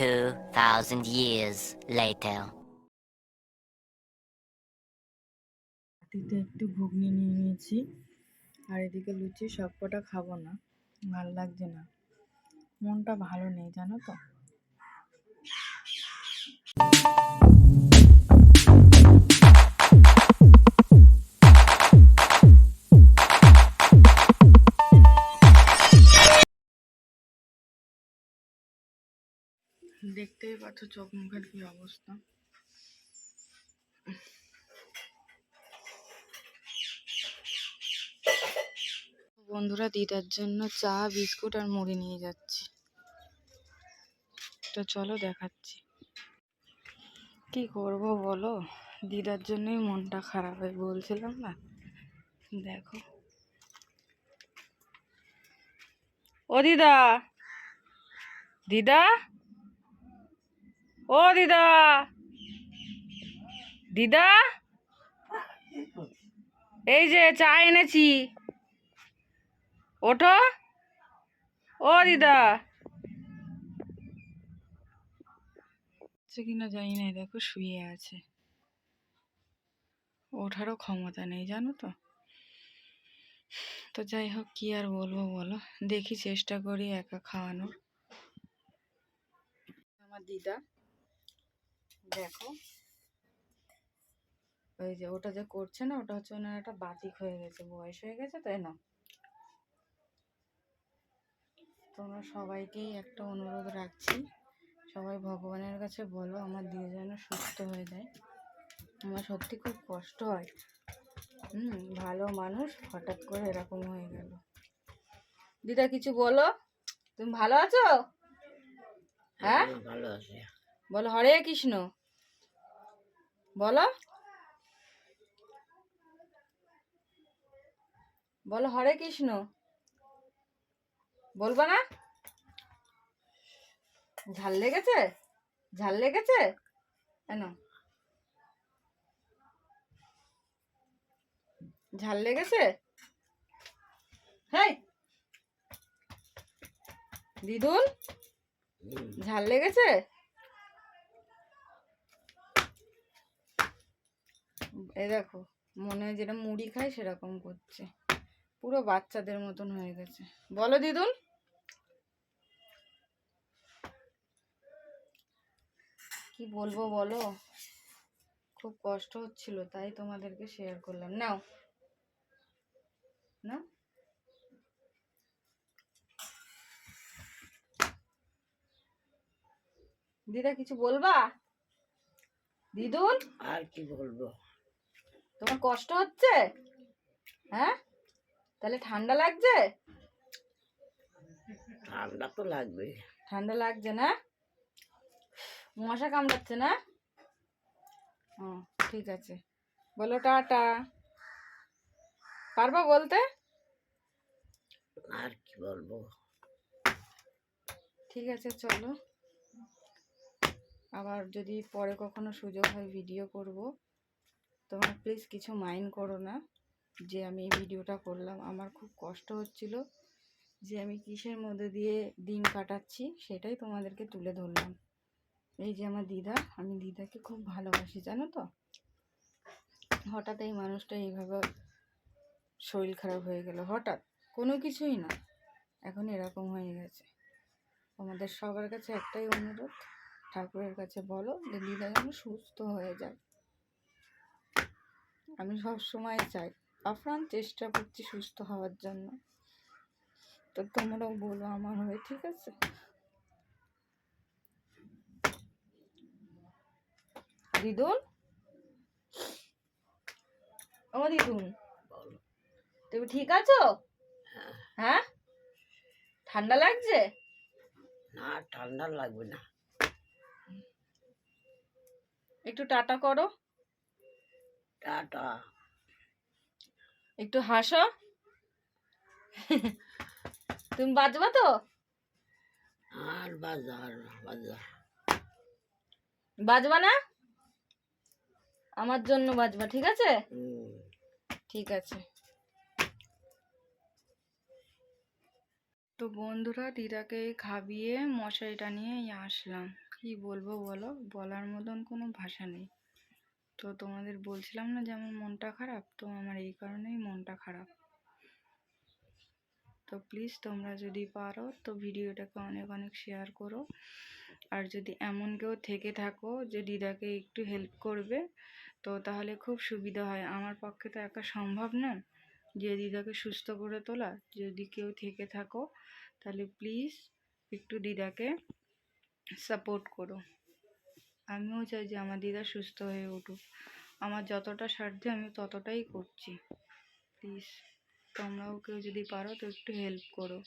2,000 years later. একটু ঘুগনি নিয়ে নিয়েছি। আর এদিকে লুচি সব কটা খাব না ভালো লাগছে না। মনটা ভালো নেই জানো তো? দেখতেই পাচ্ছ চোখ মুখের কি অবস্থা। বন্ধুরা দিদার জন্য চা, বিস্কুট আর মুড়ি নিয়ে যাচ্ছি। তো চলো দেখাচ্ছি। কি করব বলো? দিদার জন্যই মনটা খারাপ হয়, বলছিলাম না? দেখো। ও দিদা! দিদা! ও দিদা। দিদা? এই যে চা এনেছি। ওঠো। ও দিদা। হচ্ছে কিনা জানি না দেখো শুয়ে আছে। ওঠারও ক্ষমতা নেই জানো তো? তো যাই হোক কি আর বলব বলো? দেখি চেষ্টা করি একা খাওয়ানোর। আমার দিদা। দেখো। ওই যে ওটা যে করছে না ওটা হচ্ছে ওনার একটা বাতিক হয়ে গেছে বয়স হয়ে গেছে তাই না? তোমরা সবাইকেই একটা অনুরোধ রাখছি সবাই ভগবানের কাছে বলো আমার দিদি যেন সুস্থ হয়ে যায়। আমার সত্যি খুব কষ্ট হয়। হুম ভালো মানুষ হঠাৎ করে এরকম হয়ে গেল। দিদা কিছু বলো? তুমি ভালো আছো? হ্যাঁ ভালো আছে। বলো হরে কৃষ্ণ। বলো। বলো, হরে কৃষ্ণ। বলব না? ঝাল লেগেছে? ঝাল লেগেছে? কেন? ঝাল লেগেছে? হেই! দিদুন, ঝাল লেগেছে? এই দেখো, মনে হয় যেটা মুড়ি খায় সেরকম করছে। পুরো বাচ্চাদের মতন হয়ে গেছে। বলো দিদুন। কি বলব বলো? খুব কষ্ট হচ্ছিল, তাই তোমাদেরকে শেয়ার করলাম। নাও। না দিদা কিছু বলবা? দিদুন? আর কি বলব? তোমার কষ্ট হচ্ছে? হ্যাঁ? তাহলে ঠান্ডা লাগছে? ঠান্ডা তো লাগবে ঠান্ডা লাগছে না? মশা কামড়াচ্ছে না? ও ঠিক আছে। বলো টাটা। পারবা বলতে? আর কি বলব? ঠিক আছে চলো। আবার যদি পরে কখনো সুযোগ হয় ভিডিও করব। তোমরা প্লিজ কিছু মাইন্ড করো না, যে আমি এই ভিডিওটা করলাম। আমার খুব কষ্ট হচ্ছিল যে আমি কিসের মধ্যে দিয়ে দিন কাটাচ্ছি, সেটাই তোমাদেরকে তুলে ধরলাম। এই যে আমার দিদা, আমি দিদাকে খুব ভালোবাসি, জানো তো? হঠাৎ এই মানুষটা এইভাবে শরীর খারাপ হয়ে গেল, হঠাৎ। কোনো কিছুই না, এখন এরকম হয়ে গেছে। আমাদের সবার কাছে একটাই অনুরোধ, ঠাকুরের কাছে বলো যে দিদা যেন সুস্থ হয়ে যায়। আমি সব সময় চাই আপ্রাণ চেষ্টা করছি সুস্থ হওয়ার জন্য। তো তোমরাও বলো আমার হয়ে ঠিক আছে? দিদুন? ও দিদুন তুমি ঠিক আছো? হ্যাঁ? ঠান্ডা লাগছে? না ঠান্ডা লাগবে না। একটু টাটা করো। টাটা। একটু হাসো। তুমি বাজবা তো? আর বাজার বাজার বাজবা না? আমার জন্য বাজবা ঠিক আছে? ঠিক আছে। তো বন্ধুরা দিদাকে খাবিয়ে মশারিটা নিয়ে আসলাম। কি বলব বলো? বলার মতন কোনো ভাষা নেই। তো তোমাদের বলছিলাম না যে আমার মনটা খারাপ? তো আমার এই কারণেই মনটা খারাপ। তো প্লিজ তোমরা যদি পারো, তো ভিডিওটাকে অনেক অনেক শেয়ার করো। আর যদি এমন কেউ থেকে থাকো যে দিদাকে একটু হেল্প করবে, তো তাহলে খুব সুবিধা হয়। আমার পক্ষে তো একা সম্ভব না যে দিদাকে সুস্থ করে তোলা। যদি কেউ থেকে থাকো, তাহলে প্লিজ একটু দিদাকে সাপোর্ট করো। আমিও চাই যে আমার দিদা সুস্থ হয়ে উঠুক। আমার যতটা সাধ্য আমি ততটাই করছি। প্লিজ তোমরাও কেউ যদি পারো তো একটু হেল্প করো।